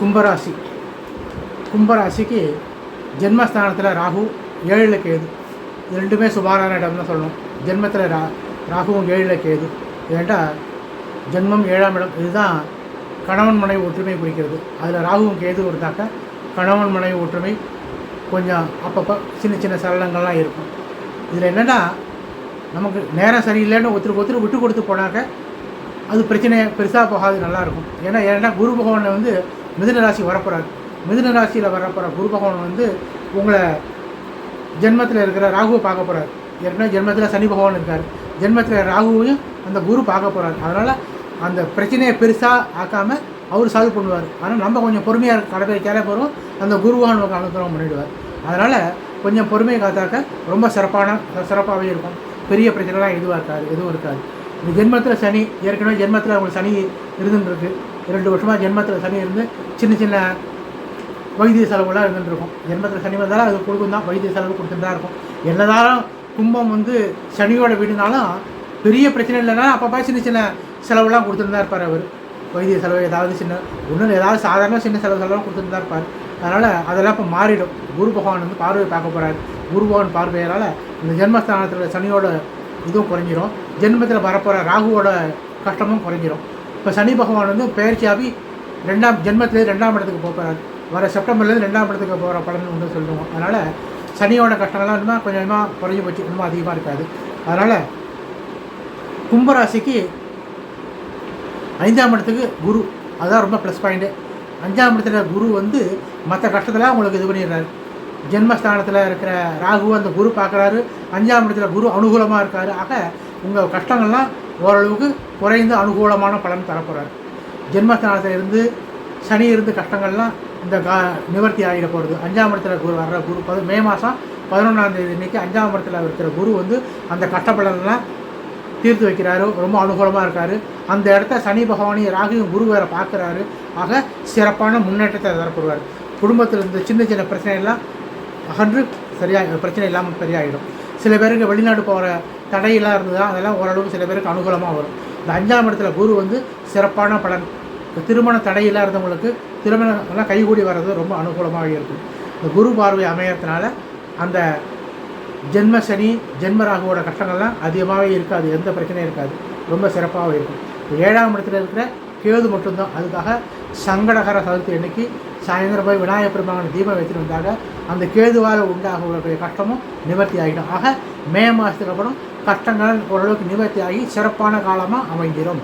கும்பராசி. கும்பராசிக்கு ஜென்மஸ்தானத்தில் ராகு ஏழில் கேது. இது ரெண்டுமே சுமாரான இடம் தான் சொல்லணும். ஜென்மத்தில் ரா ராகுவும் ஏழில் கேது. ஏன்டா ஜென்மம் ஏழாம் இடம். இதுதான் கணவன் மனைவி ஒற்றுமை குறிக்கிறது. அதில் ராகுவும் கேது இருந்தாக்க கணவன் மனைவி ஒற்றுமை கொஞ்சம் அப்பப்போ சின்ன சின்ன சலனங்கள்லாம் இருக்கும். இதில் என்னென்னா நமக்கு நேரம் சரியில்லைன்னு ஒருத்தருக்கு ஒருத்தர் விட்டு கொடுத்து போனாக்க அது பிரச்சனை பெருசாக போகாது நல்லாயிருக்கும் ஏன்னா ஏன்னா குரு பகவானை வந்து மிதுன ராசி வரப்போகிறார் மிதுன ராசியில் வரப்போகிற குரு பகவான் வந்து உங்களை ஜென்மத்தில் இருக்கிற ராகுவை பார்க்க போகிறார் ஏற்கனவே ஜென்மத்தில் சனி பகவான் இருக்கார். ஜென்மத்தில் ராகுவையும் அந்த குரு பார்க்க போகிறார் அதனால் அந்த பிரச்சனையை பெருசாக ஆக்காமல் அவர் சால்வ் பண்ணுவார். ஆனால் நம்ம கொஞ்சம் பொறுமையாக கடைபிடிச்சாலே போகிறோம் அந்த குருவான் நமக்கு அனுகிரகம் பண்ணிவிடுவார் அதனால் கொஞ்சம் பொறுமையை காத்தாக்க ரொம்ப சிறப்பான சிறப்பாகவே இருக்கும். பெரிய பிரச்சனைலாம் எதுவாக இருக்காது. எதுவும் இருக்காது. இந்த ஜென்மத்தில் சனி ஏற்கனவே ஜென்மத்தில் அவங்களுக்கு சனி இருந்துருக்கு ரெண்டு வருஷமாக ஜென்மத்தில் சனி இருந்து சின்ன சின்ன வைத்திய செலவுலாம் இருந்துருக்கும் ஜென்மத்தில் சனி வந்தாலும் அது கொடுக்கும் தான் வைத்திய செலவு கொடுத்துட்டு தான் இருக்கும். என்னதான் கும்பம் வந்து சனியோட வீடுனாலும் பெரிய பிரச்சனை இல்லைன்னா அப்பப்போ சின்ன சின்ன செலவுலாம் கொடுத்துட்டு தான் இருப்பார் அவர். வைத்திய செலவு ஏதாவது சின்ன ஒன்றும் ஏதாவது சாதாரண சின்ன செலவு செலவுலாம் கொடுத்துட்டு தான் இருப்பார். அதனால் அதெல்லாம் இப்போ மாறிடும். குரு பகவான் வந்து பார்வையை பார்க்க போகிறார் குரு பகவான் பார்வையால் இந்த ஜென்மஸ்தானத்தில் சனியோட இதுவும் குறைஞ்சிரும். ஜென்மத்தில் வரப்போகிற ராகுவோட கஷ்டமும் குறைஞ்சிரும். இப்போ சனி பகவான் வந்து பயிற்சியாகி ரெண்டாம் ஜென்மத்துலேருந்து ரெண்டாம் இடத்துக்கு போகிறார் வர செப்டம்பர்லேருந்து ரெண்டாம் இடத்துக்கு போகிற பலன் உண்டு சொல்லுவோம். அதனால் சனியோட கஷ்டங்கள்லாம் இன்னும் கொஞ்சம் கொஞ்சமாக குறைஞ்சி போச்சு இன்னும் அதிகமாக இருக்காது. அதனால் கும்பராசிக்கு ஐந்தாம் இடத்துக்கு குரு. அதுதான் ரொம்ப ப்ளஸ் பாயிண்ட்டு அஞ்சாம் இடத்துல குரு வந்து மற்ற கஷ்டத்தெல்லாம் உங்களுக்கு இது பண்ணிடுறாரு. ஜென்மஸ்தானத்தில் இருக்கிற ராகு அந்த குரு பார்க்குறாரு. அஞ்சாம் இடத்துல குரு அனுகூலமாக இருக்காரு. ஆக உங்கள் கஷ்டங்கள்லாம் ஓரளவுக்கு குறைந்து அனுகூலமான பலன் தரப்போகிறார் ஜென்மஸ்தானத்தில் இருந்து சனி இருந்து கஷ்டங்கள்லாம் இந்த கா நிவர்த்தி ஆகிட போகிறது அஞ்சாம் இடத்துல குரு வர்ற குரு பது மே மாதம் பதினொன்றாம் தேதி இன்றைக்கி அஞ்சாம் இடத்துல இருக்கிற குரு வந்து அந்த கஷ்டப்படலாம் தீர்த்து வைக்கிறாரு. ரொம்ப அனுகூலமாக இருக்காரு. அந்த இடத்த சனி பகவானையும் ராகியும் குரு வேற பார்க்குறாரு ஆக சிறப்பான முன்னேற்றத்தை தரப்படுவார் குடும்பத்தில் இருந்த சின்ன சின்ன பிரச்சனையெல்லாம் அகன்று சரியாக பிரச்சனை இல்லாமல் சரியாகிடும் சில பேருக்கு வெளிநாடு போகிற தடையெல்லாம் இருந்ததா அதெல்லாம் ஓரளவுக்கு சில பேருக்கு அனுகூலமாக வரும். இந்த அஞ்சாம் இடத்துல குரு வந்து சிறப்பான பலன். இந்த திருமண தடையெல்லாம் இருந்தவங்களுக்கு திருமணம் எல்லாம் கைகூடி வர்றது ரொம்ப அனுகூலமாக இருக்கும் இந்த குரு பார்வை அமையறதுனால அந்த ஜென்ம சனி ஜென்மராகுவோட கஷ்டங்கள்லாம் அதிகமாகவே இருக்காது எந்த பிரச்சனையும் இருக்காது. ரொம்ப சிறப்பாகவே இருக்கும். ஏழாம் இடத்துல இருக்கிற கேது மட்டும்தான். அதுக்காக சங்கடகர சதுர்த்தி அன்னைக்கு சாயந்தரம் போய் விநாயகர் பெருமான் தீபம் வைத்துட்டு வந்தாங்க. அந்த கேதுவால் உண்டாகக்கூடிய கஷ்டமும் நிவர்த்தி ஆகிடும் ஆக மே மாதத்தில் கூட கஷ்டங்கள் ஓரளவுக்கு நிவர்த்தி ஆகி சிறப்பான காலமாக அமைஞ்சிடும்